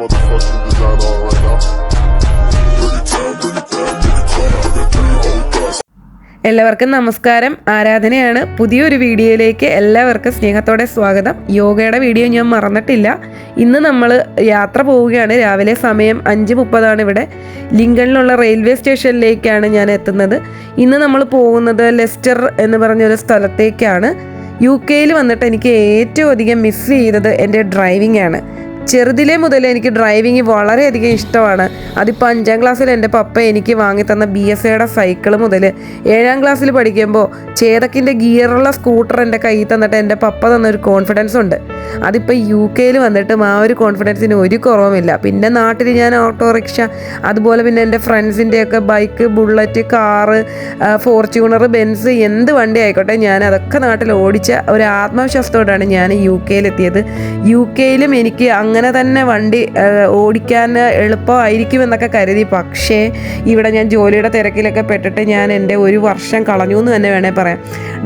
motherfucking design on right now. എല്ലാവർക്കും നമസ്കാരം. ആരാധനയാണ് പുതിയൊരു വീഡിയോയിലേക്ക് എല്ലാവർക്കും സ്നേഹത്തോടെ സ്വാഗതം. യോഗയുടെ വീഡിയോ ഞാൻ മറന്നിട്ടില്ല. ഇന്ന് നമ്മൾ യാത്ര പോവുകയാണ്. രാവിലെ സമയം അഞ്ച് മുപ്പതാണ് ഇവിടെ. ലിങ്കണിലുള്ള റെയിൽവേ സ്റ്റേഷനിലേക്കാണ് ഞാൻ എത്തുന്നത്. ഇന്ന് നമ്മൾ പോകുന്നത് ലെസ്റ്റർ എന്ന് പറഞ്ഞൊരു സ്ഥലത്തേക്കാണ്. യു കെയിൽ വന്നിട്ട് എനിക്ക് ഏറ്റവും അധികം മിസ് ചെയ്തത് എന്റെ ഡ്രൈവിംഗ് ആണ്. ചെറുതിലേ മുതൽ എനിക്ക് ഡ്രൈവിങ് വളരെയധികം ഇഷ്ടമാണ്. അതിപ്പോൾ അഞ്ചാം ക്ലാസ്സിൽ എന്റെ പപ്പ എനിക്ക് വാങ്ങിത്തന്ന ബി എസ് എയുടെ സൈക്കിൾ മുതൽ ഏഴാം ക്ലാസ്സിൽ പഠിക്കുമ്പോൾ ചേതക്കിന്റെ ഗിയറുള്ള സ്കൂട്ടർ എന്റെ കയ്യിൽ തന്നിട്ട് എന്റെ പപ്പ തന്നൊരു കോൺഫിഡൻസ് ഉണ്ട്. അതിപ്പോൾ യു കെയിൽ വന്നിട്ടും ആ ഒരു കോൺഫിഡൻസിന് ഒരു കുറവുമില്ല. പിന്നെ നാട്ടിൽ ഞാൻ ഓട്ടോറിക്ഷ അതുപോലെ പിന്നെ എന്റെ ഫ്രണ്ട്സിന്റെയൊക്കെ bike Bullet car Fortuner Benz എന്ത് വണ്ടി ആയിക്കോട്ടെ ഞാൻ അതൊക്കെ നാട്ടിൽ ഓടിച്ച ഒരു ആത്മവിശ്വാസത്തോടാണ് ഞാൻ യു കെയിലെത്തിയത് യു കെയിലും എനിക്ക് അങ്ങനെ തന്നെ വണ്ടി ഓടിക്കാൻ എളുപ്പമായിരിക്കും എന്നൊക്കെ കരുതി. പക്ഷേ ഇവിടെ ഞാൻ ജോലിയുടെ തിരക്കിലൊക്കെ പെട്ടിട്ട് ഞാൻ എന്റെ ഒരു വർഷം കളഞ്ഞു എന്ന് തന്നെ വേണേൽ പറയാം.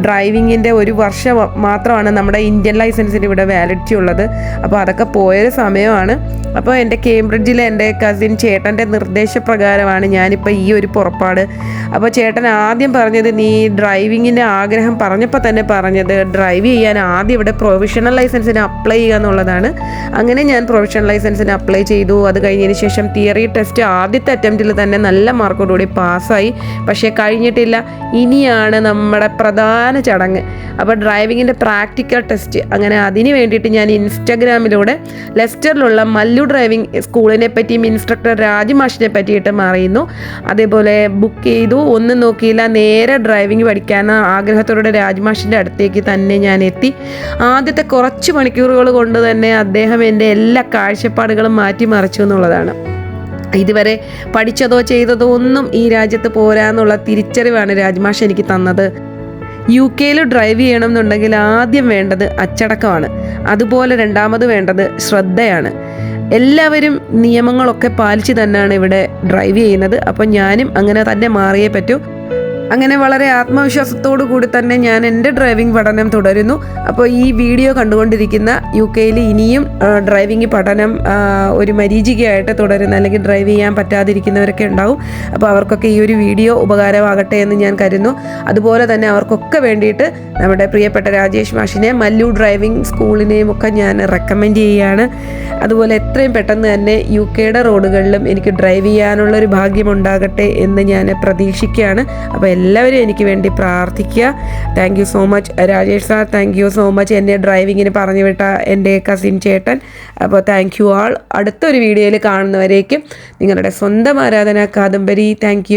ഡ്രൈവിങ്ങിന്റെ ഒരു വർഷം മാത്രമാണ് നമ്മുടെ ഇന്ത്യൻ ലൈസൻസിന് ഇവിടെ വാലിഡിറ്റി ഉള്ളത്. അപ്പോൾ അതൊക്കെ പോയൊരു സമയമാണ്. അപ്പോൾ എന്റെ കേംബ്രിഡ്ജിലെ എന്റെ കസിൻ ചേട്ടന്റെ നിർദ്ദേശപ്രകാരമാണ് ഞാനിപ്പോൾ ഈ ഒരു പുറപ്പാട്. അപ്പോൾ ചേട്ടൻ ആദ്യം പറഞ്ഞത് നീ ഡ്രൈവിങ്ങിന്റെ ആഗ്രഹം പറഞ്ഞപ്പോൾ തന്നെ പറഞ്ഞത് ഡ്രൈവ് ചെയ്യാൻ ആദ്യം ഇവിടെ പ്രൊവിഷണൽ ലൈസൻസിന് അപ്ലൈ ചെയ്യുക എന്നുള്ളതാണ്. അങ്ങനെ ഞാൻ പ്രൊവിഷണൽ ലൈസൻസിന് അപ്ലൈ ചെയ്തു. അത് കഴിഞ്ഞതിന് ശേഷം തിയറി ടെസ്റ്റ് ആദ്യത്തെ അറ്റംപ്റ്റിൽ തന്നെ നല്ല മാർക്കോടുകൂടി പാസ്സായി. പക്ഷേ കഴിഞ്ഞിട്ടില്ല. ഇനിയാണ് നമ്മുടെ പ്രധാന ചടങ്ങ്. അപ്പോൾ ഡ്രൈവിങ്ങിന്റെ പ്രാക്ടിക്കൽ ടെസ്റ്റ് അങ്ങനെ അതിന് വേണ്ടിയിട്ട് ഞാൻ ഇൻസ്റ്റഗ്രാമിലൂടെ ലെസ്റ്ററിലുള്ള മല്ലു ഡ്രൈവിംഗ് സ്കൂളിനെ പറ്റിയും ഇൻസ്ട്രക്ടർ രാജ്മാഷിനെ പറ്റിയിട്ട് അറിയുന്നു അതേപോലെ ബുക്ക് ചെയ്തു. ഒന്നും നോക്കിയില്ല. നേരെ ഡ്രൈവിംഗ് പഠിക്കാൻ ആഗ്രഹത്തോടെ രാജ്മാഷിന്റെ അടുത്തേക്ക് തന്നെ ഞാൻ എത്തി. ആദ്യത്തെ കുറച്ച് മണിക്കൂറുകൾ കൊണ്ട് തന്നെ അദ്ദേഹം എന്റെ എല്ലാ കാഴ്ചപ്പാടുകളും മാറ്റിമറിച്ചു എന്നുള്ളതാണ്. ഇതുവരെ പഠിച്ചതോ ചെയ്തതോ ഒന്നും ഈ രാജ്യത്ത് പോരാന്നുള്ള തിരിച്ചറിവാണ് രാജ്മാഷ് എനിക്ക് തന്നത്. യു കെയിൽ ഡ്രൈവ് ചെയ്യണം എന്നുണ്ടെങ്കിൽ ആദ്യം വേണ്ടത് അച്ചടക്കമാണ്. അതുപോലെ രണ്ടാമത് വേണ്ടത് ശ്രദ്ധയാണ്. എല്ലാവരും നിയമങ്ങളൊക്കെ പാലിച്ച് തന്നെയാണ് ഇവിടെ ഡ്രൈവ് ചെയ്യുന്നത്. അപ്പം ഞാനും അങ്ങനെ തന്നെ മാറിയേ പറ്റൂ. അങ്ങനെ വളരെ ആത്മവിശ്വാസത്തോടു കൂടി തന്നെ ഞാൻ എന്റെ ഡ്രൈവിംഗ് പഠനം തുടരുന്നു. അപ്പോൾ ഈ വീഡിയോ കണ്ടുകൊണ്ടിരിക്കുന്ന യു കെയിൽ ഇനിയും ഡ്രൈവിംഗ് പഠനം ഒരു മരീചികയായിട്ട് തുടരുന്ന അല്ലെങ്കിൽ ഡ്രൈവ് ചെയ്യാൻ പറ്റാതിരിക്കുന്നവരൊക്കെ ഉണ്ടാവും. അപ്പോൾ അവർക്കൊക്കെ ഈ ഒരു വീഡിയോ ഉപകാരമാകട്ടെ എന്ന് ഞാൻ കരുതുന്നു. അതുപോലെ തന്നെ അവർക്കൊക്കെ വേണ്ടിയിട്ട് നമ്മുടെ പ്രിയപ്പെട്ട രാജേഷ് മാഷിനെ മല്ലു ഡ്രൈവിംഗ് സ്കൂളിനെയും ഒക്കെ ഞാൻ റെക്കമെൻഡ് ചെയ്യുകയാണ്. അതുപോലെ എത്രയും പെട്ടെന്ന് തന്നെ യു കെയുടെ റോഡുകളിലും എനിക്ക് ഡ്രൈവ് ചെയ്യാനുള്ള ഒരു ഭാഗ്യം ഉണ്ടാകട്ടെ എന്ന് ഞാൻ പ്രതീക്ഷിക്കുകയാണ്. അപ്പോൾ എല്ലാവരും എനിക്ക് വേണ്ടി പ്രാർത്ഥിക്കുക. Thank you so much Rajesh sir thank you so much എന്നെ ഡ്രൈവിങ്ങിന് പറഞ്ഞു വിട്ട എന്റെ കസിൻ ചേട്ടൻ. അപ്പോൾ താങ്ക് യു ആൾ അടുത്തൊരു വീഡിയോയിൽ കാണുന്നവരേക്കും നിങ്ങളുടെ സ്വന്തം ആരാധന കാദംബരി. താങ്ക്